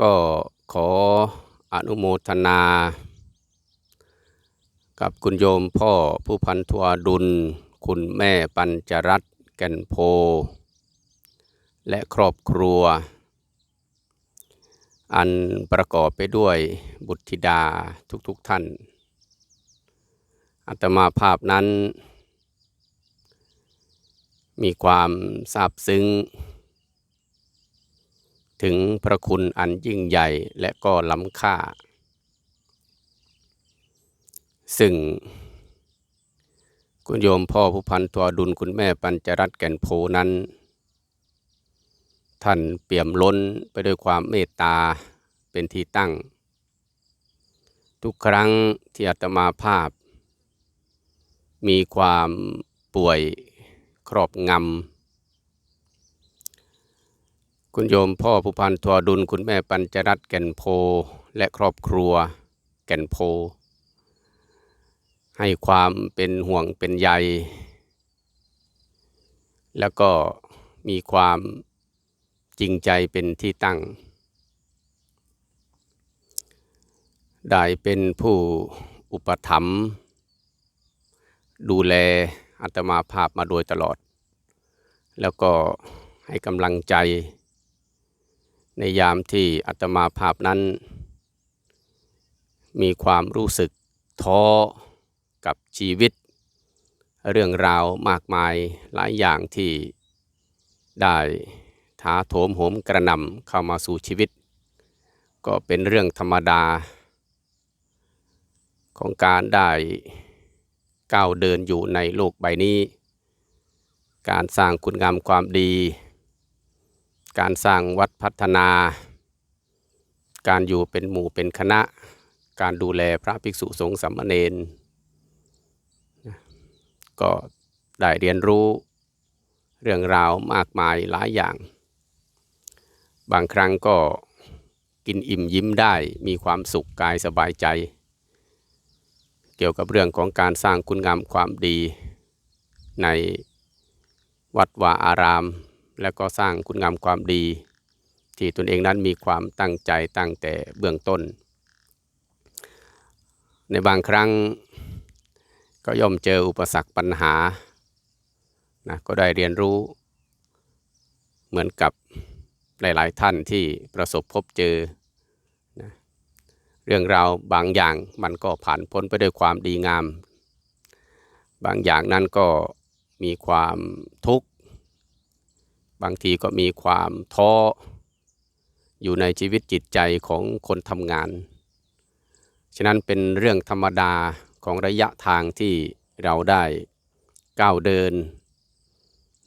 ก็ขออนุโมทนา กับคุณโยมพ่อผู้พันทวดุล คุณแม่ปัญจรัตแก่นโพ และครอบครัว อันประกอบไปด้วยบุตรธิดาทุกๆทท่าน อัตมาภาพนั้น มีความซาบซึ้ง ถึงพระคุณอันยิ่งใหญ่และก็ล้ำค่า ซึ่ง คุณโยมพ่อผู้พันตัวดุลคุณแม่ปัญจรัตน์แก่นโพนั้น ท่านเปี่ยมล้นไปด้วยความเมตตาเป็นที่ตั้ง ทุกครั้งที่อาตมาภาพ มีความป่วยครอบงำ คุณโยมพ่อผู้พันทวดุลคุณแม่ปัญจรัตน์แก่นโพและครอบครัวแก่นโพ ให้ความเป็นห่วงเป็นใย แล้วก็มีความจริงใจเป็นที่ตั้ง ได้เป็นผู้อุปถัมภ์ดูแลอัตมาภาพมาโดยตลอด แล้วก็ให้กำลังใจ ในยามที่อัตมาภาพนั้น มีความรู้สึกท้อกับชีวิต เรื่องราวมากมายหลายอย่างที่ได้ท้าโถมโหมกระนำเข้ามาสู่ชีวิต ก็เป็นเรื่องธรรมดา ของการได้ก้าวเดินอยู่ในโลกใบนี้ การสร้างคุณงามความดี การสร้างวัดพัฒนา การอยู่เป็นหมู่เป็นคณะ การดูแลพระภิกษุสงฆ์สามเณรก็ได้เรียนรู้เรื่องราวมากมายหลายอย่าง บางครั้งก็กินอิ่มยิ้มได้มีความสุขกายสบายใจ เกี่ยวกับเรื่องของการสร้างคุณงามความดีในวัดวาอาราม และก็สร้างคุณงามความดี ที่ตนเองนั้นมีความตั้งใจตั้งแต่เบื้องต้น ในบางครั้งก็ย่อมเจออุปสรรคปัญหานะก็ได้เรียนรู้ เหมือนกับหลาย ๆ ท่านที่ประสบพบเจอนะเรื่องราวบางอย่างมันก็ผ่านพ้นไปด้วยความดีงาม บางอย่างนั้นก็มีความทุกข์ บางทีก็มีความท้ออยู่ในชีวิตจิตใจของคนทำงาน ฉะนั้นเป็นเรื่องธรรมดาของระยะทางที่เราได้ก้าวเดิน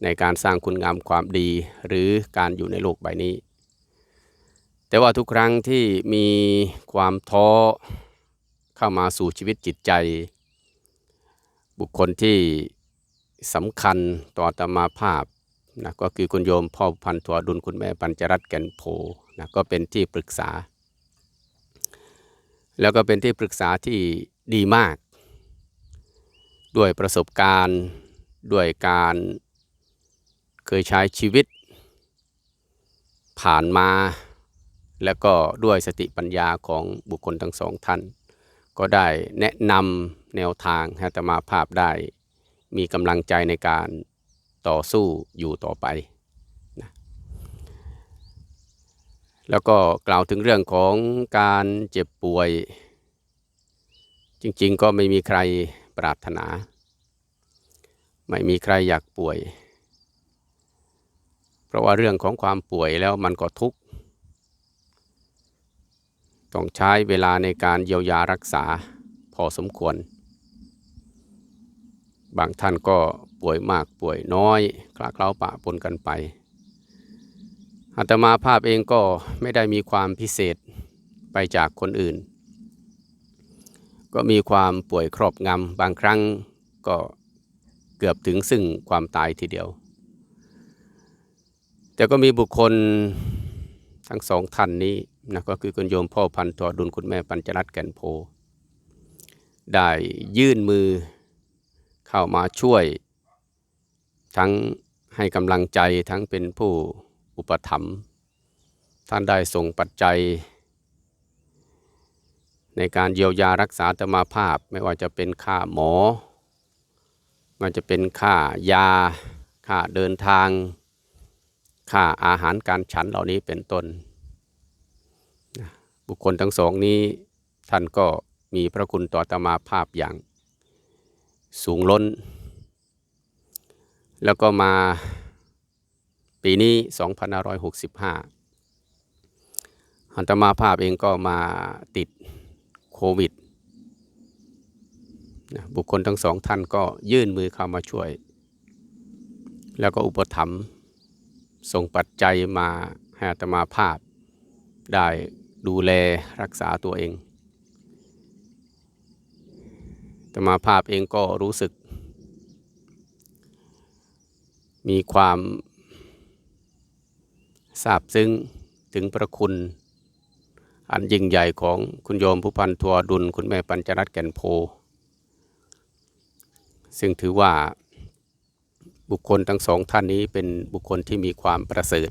ในการสร้างคุณงามความดีหรือการอยู่ในโลกใบนี้ แต่ว่าทุกครั้งที่มีความท้อเข้ามาสู่ชีวิตจิตใจ บุคคลที่สำคัญต่อตมาภาพ นะก็คือคุณโยมพ่อพันธัวดุลคุณแม่ปัญจรัตน์แก่นโพนะก็เป็นที่ปรึกษา แล้วก็เป็นที่ปรึกษาที่ดีมาก ด้วยประสบการณ์ด้วยการเคยใช้ชีวิต ผ่านมา แล้วก็ด้วยสติปัญญาของบุคคลทั้งสองท่าน ก็ได้แนะนำแนวทางให้ตมาภาพได้มีกำลังใจในการ ต่อสู้อยู่ต่อไปนะแล้วก็กล่าวถึงเรื่องของการเจ็บป่วย จริงๆ ก็ไม่มีใครปรารถนา ไม่มีใครอยากป่วย เพราะว่าเรื่องของความป่วยแล้วมันก็ทุกข์ต้องใช้เวลาในการเยียวยารักษาพอสมควร บางท่านก็ ป่วยมากป่วยน้อยคลาเคล้าปะปนกันไปอาตมาภาพเองก็ไม่ได้มีความพิเศษไปจากคนอื่น ก็มีความป่วยครอบงำบางครั้งก็เกือบถึงซึ่งความตายทีเดียว แต่ก็มีบุคคลทั้งสองท่านนี้นะก็คือคุณโยมพ่อพันตัวดุลคุณแม่ปัญจรัตน์แก่นโพ ได้ยื่นมือเข้ามาช่วย ทั้งให้กำลังใจทั้งเป็นผู้อุปถัมภ์ท่านได้ส่งปัจจัย ในการเยียวยารักษาอาตมาภาพไม่ว่าจะเป็นค่าหมอไมันจะเป็นค่ายา ค่าเดินทาง ค่าอาหารการฉันเหล่านี้เป็นต้น บุคคลทั้งสองนี้ท่านก็มีพระคุณต่ออาตมาภาพอย่างสูงล้น แล้วก็มาปีนี้ 2565อัตมาภาพเองก็มาติดโควิดนะบุคคลทั้งสองท่านก็ยื่นมือเข้ามาช่วย แล้วก็อุปถัมภ์ส่งปัจจัยมาให้อาตมาภาพ ได้ดูแลรักษาตัวเองอาตมาภาพเองก็รู้สึก มีความซาบซึ้งถึงพระคุณ อันยิ่งใหญ่ของคุณโยมผู้พันทัวดุลคุณแม่ปัญจรัตแก่นโพ ซึ่งถือว่าบุคคลทั้งสองท่านนี้เป็นบุคคลที่มีความประเสริฐ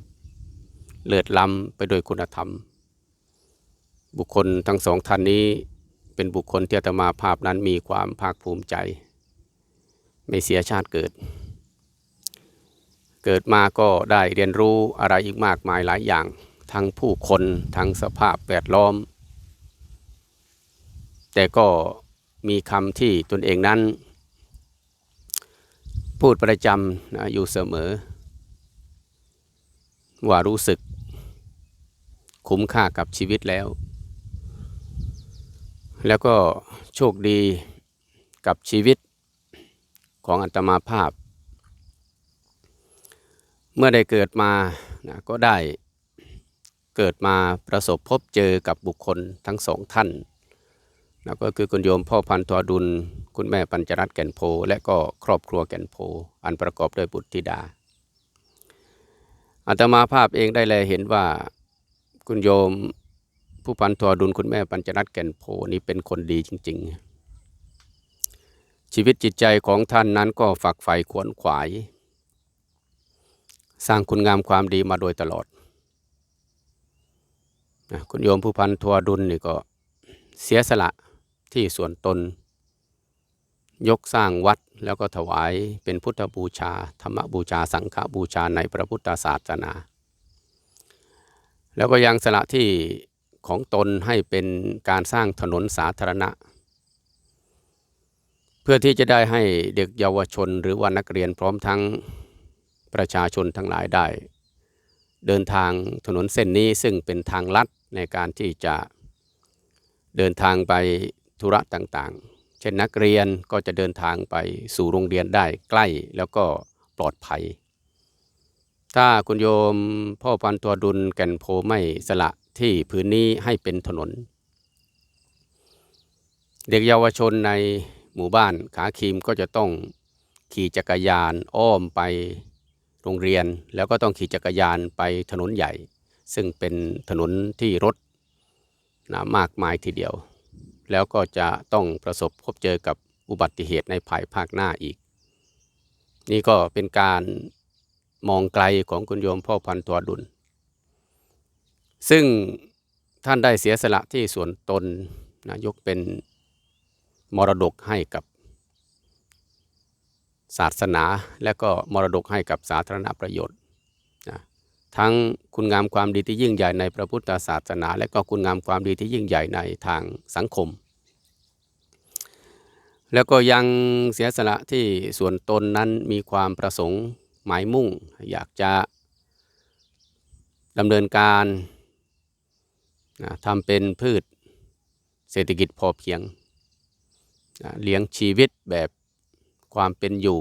เลิศล้ำไปโดยคุณธรรม บุคคลทั้งสองท่านนี้เป็นบุคคลที่อาตมาภาพนั้นมีความภาคภูมิใจ ไม่เสียชาติเกิด เกิดมาก็ได้เรียนรู้อะไรอีกมากมายหลายอย่าง ทั้งผู้คนทั้งสภาพแวดล้อม แต่ก็มีคำที่ตนเองนั้น พูดประจำนะอยู่เสมอ ว่ารู้สึก คุ้มค่ากับชีวิตแล้ว แล้วก็โชคดีกับชีวิตของอัตมาภาพ เมื่อได้เกิดมานะก็ได้เกิดมาประสบพบเจอกับบุคคลทั้งสองท่านนะก็คือคุณโยมพ่อพันธุ์ทวดุล คุณแม่ปัญจรัตน์แก่นโพ และก็ครอบครัวแก่นโพ อันประกอบด้วยบุตรธิดาอาตมาภาพเองได้แลเห็นว่าคุณโยมผู้พันทวดุลคุณแม่ปัญจรัตน์แก่นโพนี้เป็นคนดีจริง ๆ ชีวิตจิตใจของท่านนั้นก็ฝักใฝ่ขวนขวาย สร้างคุณงามความดีมาโดยตลอดคุณโยมผู้พันทัวดุลนี่ก็เสียสละที่ส่วนตน ยกสร้างวัดแล้วก็ถวายเป็นพุทธบูชา ธรรมบูชา สังฆบูชาในพระพุทธศาสนา แล้วก็ยังสละที่ของตนให้เป็นการสร้างถนนสาธารณะ เพื่อที่จะได้ให้เด็กเยาวชนหรือว่านักเรียนพร้อมทั้ง ประชาชนทั้งหลายได้ เดินทางถนนเส้นนี้ซึ่งเป็นทางลัดในการที่จะเดินทางไปธุระต่างๆ เช่นนักเรียนก็จะเดินทางไปสู่โรงเรียนได้ใกล้แล้วก็ปลอดภัย ถ้าคุณโยมพ่อพันตัวดุลแก่นโพไม่สละที่พื้นนี้ให้เป็นถนน เด็กเยาวชนในหมู่บ้านขาคีมก็จะต้องขี่จักรยานอ้อมไป โรงเรียนแล้วก็ต้องขี่จักรยานไปถนนใหญ่ ซึ่งเป็นถนนที่รถนะมากมายทีเดียว แล้วก็จะต้องประสบพบเจอกับอุบัติเหตุในภายภาคหน้าอีก นี่ก็เป็นการมองไกลของคุณโยมพ่อพันตัวดุล ซึ่งท่านได้เสียสละที่ส่วนตนนะยกเป็นมรดกให้กับ ศาสนาและก็มรดกให้กับสาธารณประโยชน์นะทั้งคุณงามความดีที่ยิ่งใหญ่ในพระพุทธศาสนา และก็คุณงามความดีที่ยิ่งใหญ่ในทางสังคม แล้วก็ยังเสียสละที่ส่วนตนนั้นมีความประสงค์หมายมุ่ง อยากจะดำเนินการนะทำเป็นพืชเศรษฐกิจพอเพียงนะเลี้ยงชีวิตแบบ ความเป็นอยู่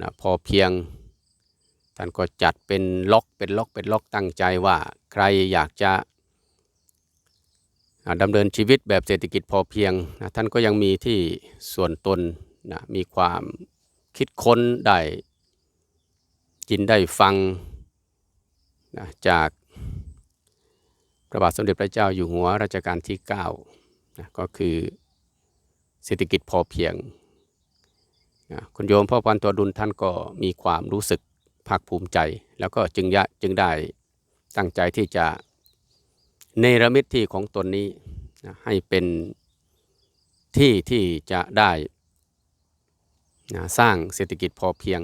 นะพอเพียง ท่านก็จัดเป็นล็อกเป็นล็อกเป็นล็อกตั้งใจว่าใครอยากจะดำเนินชีวิตแบบเศรษฐกิจพอเพียงนะท่านก็ยังมีที่ส่วนตนนะมีความคิดค้นได้จินได้ฟังนะจากพระบาทสมเด็จพระเจ้าอยู่หัวรัชกาลที่9นะก็คือเศรษฐกิจพอเพียง คุณโยมพ่อพันตัวดุลท่านก็มีความรู้สึกภาคภูมิใจ แล้วก็จึงยะจึงได้ตั้งใจที่จะเนรมิตที่ของตนนี้ให้เป็นที่ที่จะได้สร้างเศรษฐกิจพอเพียง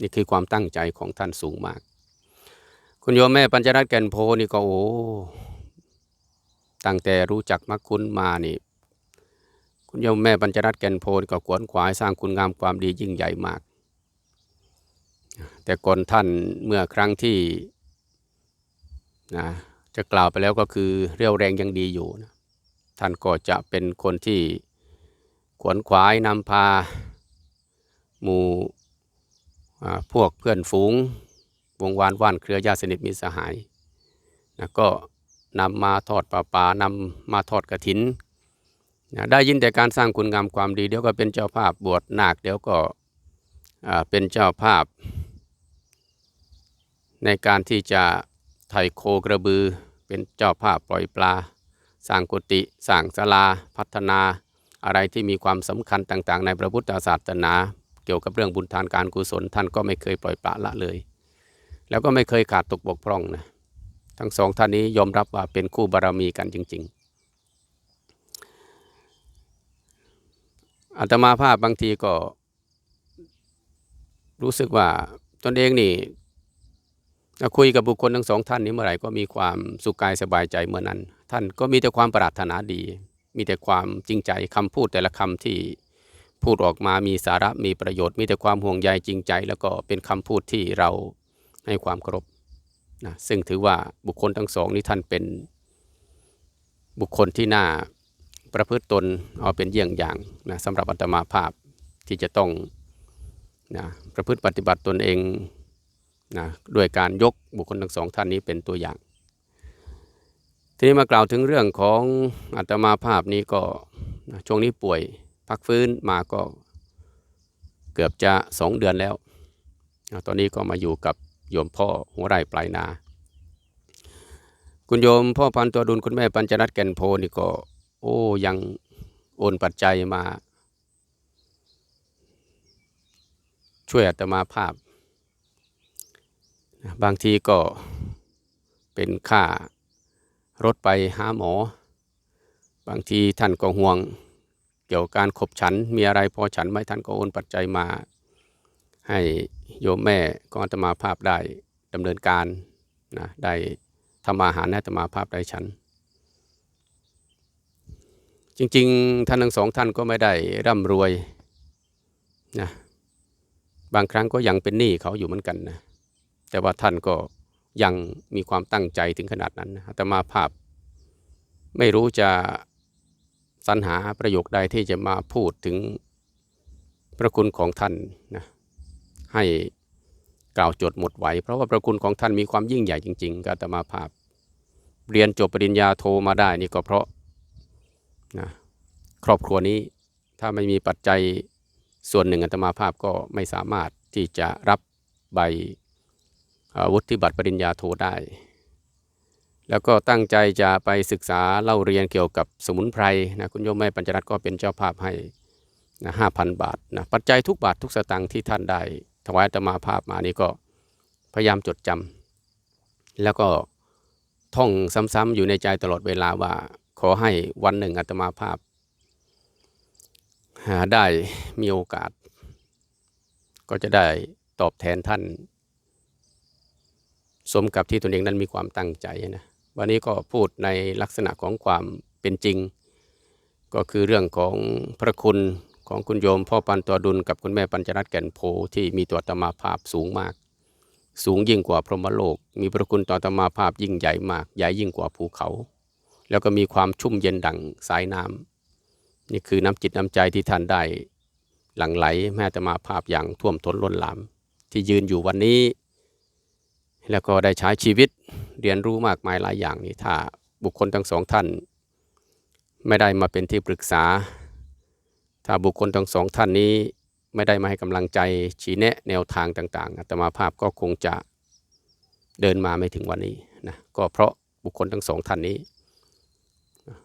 นี่คือความตั้งใจของท่านสูงมาก คุณโยมแม่ปัญจรัตน์แก่นโพนี่ก็โอ้ตั้งแต่รู้จักมักคุณมานี่ คุณโยมแม่ปัญจรัตแก่นโพนก็ขวนขวายสร้างคุณงามความดียิ่งใหญ่มาก แต่ก่อนท่านเมื่อครั้งที่นะจะกล่าวไปแล้วก็คือเรียวแรงยังดีอยู่นะท่านก็จะเป็นคนที่ขวนขวายนำพาหมู่พวกเพื่อนฝูง วงวานว่านเครือญาติสนิทมิตรสหายนะก็นำมาทอดป่าป่านำมาทอดกระถิน นะได้ยินแต่การสร้างคุณงามความดี เดี๋ยวก็เป็นเจ้าภาพบวชนาค เดี๋ยวก็เป็นเจ้าภาพ ในการที่จะไถ่โคกระบือ เป็นเจ้าภาพปล่อยปลา สร้างกุฏิสร้างศาลาพัฒนา อะไรที่มีความสำคัญต่างๆ ในพระพุทธศาสนา เกี่ยวกับเรื่องบุญทานการกุศลท่านก็ไม่เคยปล่อยปละละเลย แล้วก็ไม่เคยขาดตกบกพร่องนะทั้งสองท่านนี้ยอมรับว่าเป็นคู่บารมีกันจริง ๆ อาตมาภาพบางทีก็ รู้สึกว่าตนเองนี่คุยกับบุคคลทั้งสองท่านนี้เมื่อไหร่ก็มีความสุขกายสบายใจเมื่อนั้น ท่านก็มีแต่ความปรารถนาดี มีแต่ความจริงใจคำพูดแต่ละคำที่พูดออกมามีสาระมีประโยชน์ มีแต่ความห่วงใยจริงใจ แล้วก็เป็นคำพูดที่เราให้ความเคารพนะซึ่งถือว่าบุคคลทั้งสองนี้ท่านเป็นบุคคลที่น่า ประพฤติตนเอาเป็นเยี่ยงอย่างนะสำหรับอัตมาภาพที่จะต้องนะประพฤติปฏิบัติตนเองนะด้วยการยกบุคคลทั้งสองท่านนี้เป็นตัวอย่าง ทีนี้มากล่าวถึงเรื่องของอัตมาภาพนี้ก็นะช่วงนี้ป่วยพักฟื้นมาก็เกือบจะสองเดือนแล้วอ่าตอนนี้ก็มาอยู่กับโยมพ่อหัวไร่ปลายนา คุณโยมพ่อพันตัวดุลคุณแม่ปัญจนัทแก่นโพนี่ก็ โอ้ยังโอนปัจจัยมา ช่วยอาตมาภาพ บางทีก็เป็นค่ารถไปหาหมอ บางทีท่านก็ห่วง เกี่ยวกับการขบฉันมีอะไรพอฉันไหมท่านก็โอนปัจจัยมา ให้โยมแม่ของอาตมาภาพได้ดำเนินการนะได้ทำอาหารให้อาตมาภาพได้ฉัน จริง ๆ ท่านทั้งสองท่านก็ไม่ได้ร่ำรวยนะบางครั้งก็ยังเป็นหนี้เขาอยู่เหมือนกันนะแต่ว่าท่านก็ยังมีความตั้งใจถึงขนาดนั้นอาตมาภาพ ไม่รู้จะสรรหาประโยคใดที่จะมาพูดถึงพระคุณของท่านนะให้กล่าวจดหมดไหว เพราะว่าพระคุณของท่านมีความยิ่งใหญ่จริง ๆกอาตมาภาพ เรียนจบปริญญาโทมาได้นี่ก็เพราะ นะครอบครัวนี้ถ้าไม่มีปัจจัยส่วนหนึ่งอาตมาภาพก็ไม่สามารถที่จะรับใบวุฒิบัตรปริญญาโทได้ แล้วก็ตั้งใจจะไปศึกษาเล่าเรียนเกี่ยวกับสมุนไพรนะคุณโยมแม่ปัญจรัตน์ก็เป็นเจ้าภาพให้นะห้าพันบาทนะปัจจัยทุกบาททุกสตางค์ที่ท่านได้ถวายอตมาภาพมานี่ก็พยายามจดจำแล้วก็ท่องซ้ำๆอยู่ในใจตลอดเวลาว่า ขอให้วันหนึ่งอาตมาภาพ หาได้มีโอกาส ก็จะได้ตอบแทนท่าน สมกับที่ตนเองนั้นมีความตั้งใจนะวันนี้ก็พูดในลักษณะของความเป็นจริง ก็คือเรื่องของพระคุณของคุณโยม พ่อปันตัวดุลกับคุณแม่ปัญจรัตแก่นโพที่มีตัวอาตมาภาพสูงมาก สูงยิ่งกว่าพรหมโลก มีพระคุณต่ออาตมาภาพยิ่งใหญ่มาก ใหญ่ยิ่งกว่าภูเขา แล้วก็มีความชุ่มเย็นดั่งสายน้ำนี่คือน้ำจิตน้ำใจที่ท่านได้หลั่งไหลแม่อาตมาภาพอย่างท่วมท้นล้นหลาม ที่ยืนอยู่วันนี้ แล้วก็ได้ใช้ชีวิตเรียนรู้มากมายหลายอย่างนี่ถ้าบุคคลทั้งสองท่าน ไม่ได้มาเป็นที่ปรึกษา ถ้าบุคคลทั้งสองท่านนี้ไม่ได้มาให้กำลังใจชี้แนะแนวทางต่าง ๆอาตมาภาพก็คงจะเดินมาไม่ถึงวันนี้นะก็เพราะบุคคลทั้งสองท่านนี้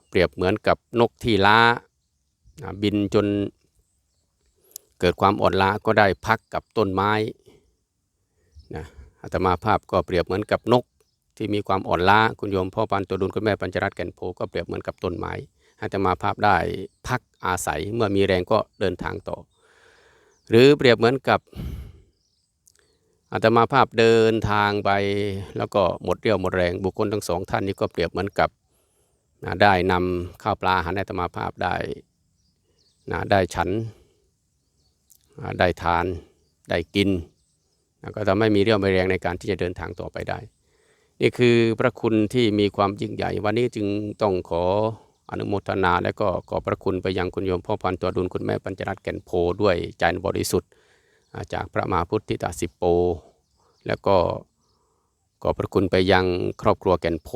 เปรียบเหมือนกับนกที่ล้านะบินจนเกิดความอ่อนล้าก็ได้พักกับต้นไม้นะอาตมาภาพก็เปรียบเหมือนกับนกที่มีความอ่อนล้าคุณโยมพ่อปันตัวดุลคุณแม่ปัญจรัตน์แก่นโพก็เปรียบเหมือนกับต้นไม้อาตมาภาพได้พักอาศัยเมื่อมีแรงก็เดินทางต่อ หรือเปรียบเหมือนกับอาตมาภาพเดินทางไปแล้วก็หมดเรี่ยวหมดแรงบุคคลทั้งสองท่านนี้ก็เปรียบเหมือนกับ นะได้นำข้าวปลาอาหารให้อาตมาภาพได้นะได้ฉันอ่าได้ทาน ได้กินนะก็ทำให้มีเรี่ยวมีแรงในการที่จะเดินทางต่อไปได้ นี่คือพระคุณที่มีความยิ่งใหญ่ วันนี้จึงต้องขออนุโมทนา และก็ขอบพระคุณไปยังคุณโยมพ่อพันตัวดุลคุณแม่ปัญจรัตน์แก่นโพด้วยใจอันบริสุทธิ์ จากพระมหาพุทธิตาสิปโป แล้วก็ ขอบพระคุณไปยังครอบครัวแก่นโพ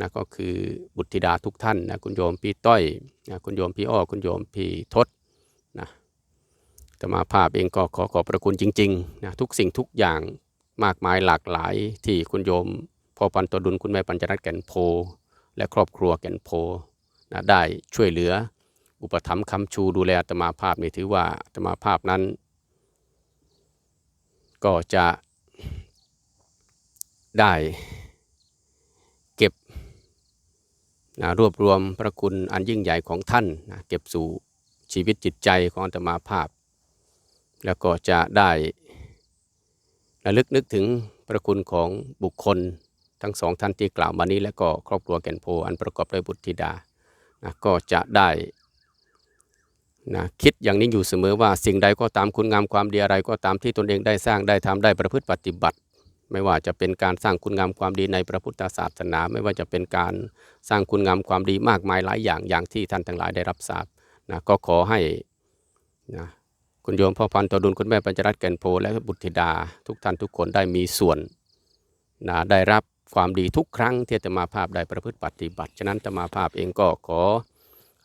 นะก็คือบุตรธิดาทุกท่านนะคุณโยมพี่ต้อยนะคุณโยมพี่อ้อคุณโยมพี่ทศนะธรรมาภาพเองก็ขอขอบพระคุณจริงๆนะทุกสิ่งทุกอย่างมากมายหลากหลายที่คุณโยมพ่อปันตดุลคุณแม่ปัญจรัตน์แก่นโพ และครอบครัวแก่นโพนะได้ช่วยเหลือ อุปถัมภ์คำชูดูแลอาตมาภาพนี่ถือว่าอาตมาภาพนั้น ก็จะ ได้เก็บนะรวบรวมพระคุณอันยิ่งใหญ่ของท่านนะเก็บสู่ชีวิตจิตใจของอาตมาภาพ แล้วก็จะได้ระลึกนึกถึงพระคุณของบุคคลทั้งสองท่านที่กล่าวมานี้และก็ครอบครัวแก่นโพอันประกอบด้วยบุตรธิดานะก็จะได้นะคิดอย่างนี้อยู่เสมอว่าสิ่งใดก็ตามคุณงามความดีอะไรก็ตามที่ตนเองได้สร้างได้ทำได้ประพฤติปฏิบัติ ไม่ว่าจะเป็นการสร้างคุณงามความดีในพระพุทธศาสนา ไม่ว่าจะเป็นการสร้างคุณงามความดีมากมายหลายอย่างอย่างที่ท่านทั้งหลายได้รับทราบนะก็ขอให้นะคุณโยมพ่อพันธ์ตดุลคุณแม่ปัญจรัตน์แก่นโพและบุตรธิดา ทุกท่านทุกคนได้มีส่วนนะได้รับความดีทุกครั้งที่อาตมาภาพได้ประพฤติปฏิบัติ ฉะนั้นอาตมาภาพเองก็ขอ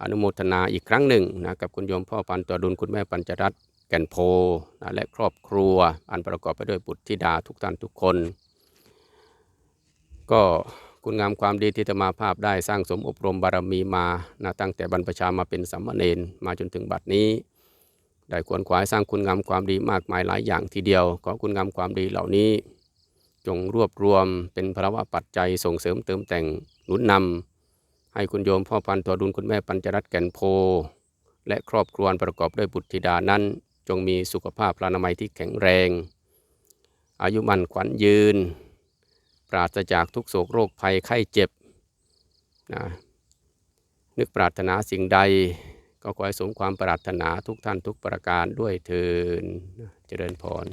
อนุโมทนาอีกครั้งหนึ่งนะกับคุณโยมพ่อปันตัวดุลคุณแม่ปัญจรัตน์ ก่นโพนะและครอบครัว อันประกอบไปด้วยบุตรธิดาทุกท่านทุกคน ก็คุณงามความดีที่อาตมาภาพได้สร้างสมอบรมบารมีมานะตั้งแต่บรรพชามาเป็นสัมมาเนนมาจนถึงบัดนี้ ได้ควรขวายสร้างคุณงามความดีมากมายหลายอย่างทีเดียว ขอคุณงามความดีเหล่านี้ จงรวบรวมเป็นภาวะปัจจัยส่งเสริมเติมแต่งหนุนนำให้คุณโยมพ่อพันธุ์ตัวดุลคุณแม่ปัญจรัตน์แก่นโพและครอบครัวประกอบด้วยบุตรธิดานั้น จงมีสุขภาพพลานามัยที่แข็งแรง อายุมั่นขวัญยืน ปราศจากทุกโศกโรคภัยไข้เจ็บนะนึกปรารถนาสิ่งใดก็ขอให้สมความปรารถนาทุกท่านทุกประการด้วยเทินเจริญพร